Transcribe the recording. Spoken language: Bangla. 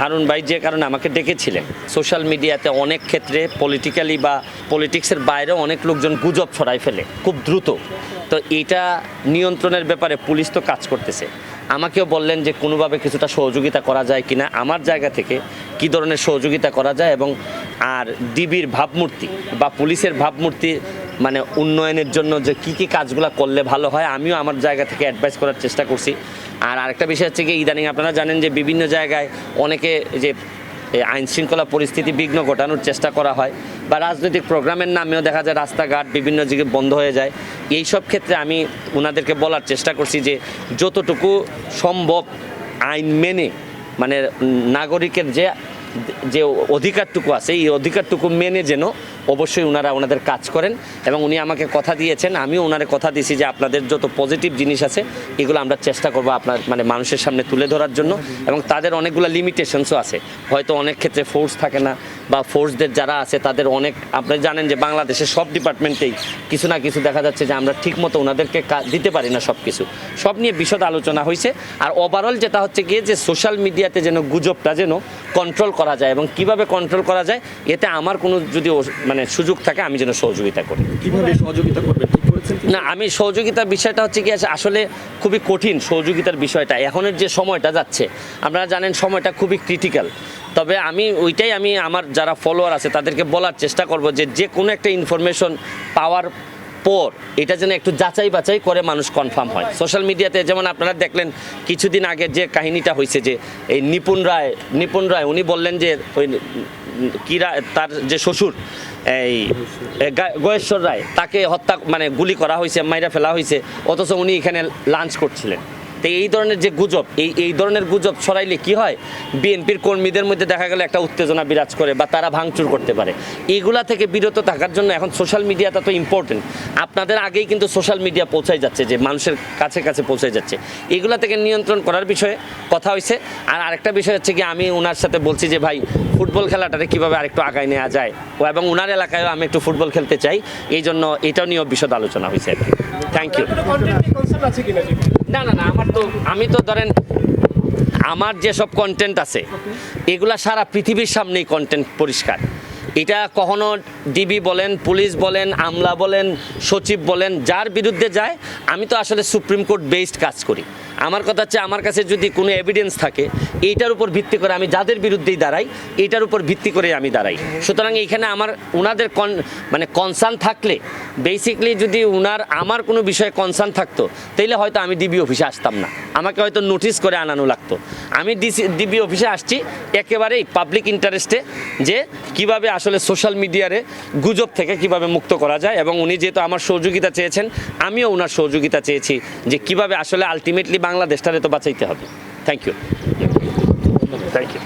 হারুন ভাই যে কারণে আমাকে ডেকেছিলেন সোশ্যাল মিডিয়াতে অনেক ক্ষেত্রে পলিটিক্যালি বা পলিটিক্সের বাইরে অনেক লোকজন গুজব ছড়াই ফেলে, খুব দ্রুত। তো এটা নিয়ন্ত্রণের ব্যাপারে পুলিশ তো কাজ করতেছে। আমাকেও বললেন যে কোনোভাবে কিছুটা সহযোগিতা করা যায় কিনা, আমার জায়গা থেকে কি ধরনের সহযোগিতা করা যায় এবং আর ডিবির ভাবমূর্তি বা পুলিশের ভাবমূর্তি মানে উন্নয়নের জন্য যে কি কি কাজগুলো করলে ভালো হয়, আমিও আমার জায়গা থেকে অ্যাডভাইস করার চেষ্টা করছি। আর আরেকটা বিষয় হচ্ছে কি ইদানিং আপনারা জানেন যে বিভিন্ন জায়গায় অনেকে যে আইন শৃঙ্খলা পরিস্থিতি বিঘ্ন ঘটানোর চেষ্টা করা হয় বা রাজনৈতিক প্রোগ্রামের নামেও দেখা যায় রাস্তাঘাট বিভিন্ন জায়গায় বন্ধ হয়ে যায়। এই সব ক্ষেত্রে আমি ওনাদেরকে বলার চেষ্টা করছি যে যতটুকু সম্ভব আইন মেনে মানে নাগরিকের যে যে অধিকারটুকু আছে, এই অধিকারটুকু মেনে যেন অবশ্যই ওনারা ওনাদের কাজ করেন এবং উনি আমাকে কথা দিয়েছেন, আমিও ওনারে কথা দিয়েছি যে আপনাদের যত পজিটিভ জিনিস আছে, এগুলো আমরা চেষ্টা করব আপনার মানে মানুষের সামনে তুলে ধরার জন্য এবং তাদের অনেকগুলো লিমিটেশনসও আছে। হয়তো অনেক ক্ষেত্রে ফোর্স থাকে না বা ফোর্সদের যারা আছে তাদের অনেক আপনি জানেন যে বাংলাদেশের সব ডিপার্টমেন্টেই কিছু না কিছু দেখা যাচ্ছে যে আমরা ঠিকমতো ওনাদেরকে দিতে পারি না সব কিছু সব নিয়ে বিশদ আলোচনা হয়েছে আর ওভারঅল যেটা হচ্ছে গিয়ে যে সোশ্যাল মিডিয়াতে যেন গুজবটা যেন কন্ট্রোল করা যায় এবং কীভাবে কন্ট্রোল করা যায় এতে আমার কোনো যদি মানে সুযোগ থাকে আমি যেন সহযোগিতা করি। কীভাবে সহযোগিতা করবেন? না আমি সহযোগিতার বিষয়টা হচ্ছে কি আছে, আসলে খুবই কঠিন সহযোগিতার বিষয়টা। এখনের যে সময়টা যাচ্ছে আপনারা জানেন সময়টা খুবই ক্রিটিক্যাল তবে আমি ওইটাই আমি আমার যারা ফলোয়ার আছে তাদেরকে বলার চেষ্টা করব যে যে কোনো একটা ইনফরমেশন পাওয়ার পর এটা যেন একটু যাচাই বাছাই করে মানুষ কনফার্ম হয়। সোশ্যাল মিডিয়াতে যেমন আপনারা দেখলেন, কিছুদিন আগে যে কাহিনীটা হয়েছে যে এই নিপুণ রায় নিপুণ রায় উনি বললেন যে ওই কি রায় তার যে শ্বশুর, এই গয়েশ্বর রায়, তাকে হত্যা মানে গুলি করা হয়েছে মাইরা ফেলা হয়েছে অথচ উনি এখানে লাঞ্চ করছিলেন। তো এই ধরনের যে গুজব, এই এই ধরনের গুজব ছড়াইলে কি হয়? বিএনপির কর্মীদের মধ্যে দেখা গেলে একটা উত্তেজনা বিরাজ করে বা তারা ভাঙচুর করতে পারে। এইগুলা থেকে বিরত থাকার জন্য এখন সোশ্যাল মিডিয়াটা তো ইম্পর্টেন্ট আপনাদের আগেই কিন্তু সোশ্যাল মিডিয়া পৌঁছাই যাচ্ছে, যে মানুষের কাছে কাছে পৌঁছে যাচ্ছে। এগুলা থেকে নিয়ন্ত্রণ করার বিষয়ে কথা হয়েছে আর আরেকটা বিষয় হচ্ছে কি আমি ওনার সাথে বলছি যে, ভাই, ফুটবল খেলাটাকে কীভাবে আরেকটু আগায় নেওয়া যায়? ও এবং ওনার এলাকায়ও আমি একটু ফুটবল খেলতে চাই। এই জন্য এটাও নিয়েও বিশদ আলোচনা হয়েছে থ্যাংক ইউ না না না, আমার তো, আমি তো ধরেন, আমার যেসব কন্টেন্ট আছে, এগুলা সারা পৃথিবীর সামনেই কন্টেন্ট পরিষ্কার। এটা কখনো ডিবি বলেন, পুলিশ বলেন, আমলা বলেন, সচিব বলেন, যার বিরুদ্ধে যায়, আমি তো আসলে সুপ্রিম কোর্ট বেসড কাজ করি। আমার কথা হচ্ছে আমার কাছে যদি কোনো এভিডেন্স থাকে, এইটার উপর ভিত্তি করে আমি যাদের বিরুদ্ধেই দাঁড়াই, এইটার উপর ভিত্তি করে আমি দাঁড়াই। সুতরাং এইখানে আমার ওনাদের কন মানে কনসার্ন থাকলে বেসিকলি যদি ওনার আমার কোনো বিষয়ে কনসার্ন থাকতো, তাইলে হয়তো আমি ডিবি অফিসে আসতাম না। আমাকে হয়তো নোটিশ করে আনানো লাগতো। আমি ডিসি ডিবি অফিসে আসছি, একেবারেই পাবলিক ইন্টারেস্টে যে কীভাবে আসলে সোশ্যাল মিডিয়ারে গুজব থেকে কীভাবে মুক্ত করা যায় এবং উনি যেহেতু আমার সহযোগিতা চেয়েছেন, আমিও ওনার সহযোগিতা চেয়েছি যে কীভাবে আসলে আলটিমেটলি বাংলাদেশটারে তো বাঁচাইতে হবে। Thank you thank you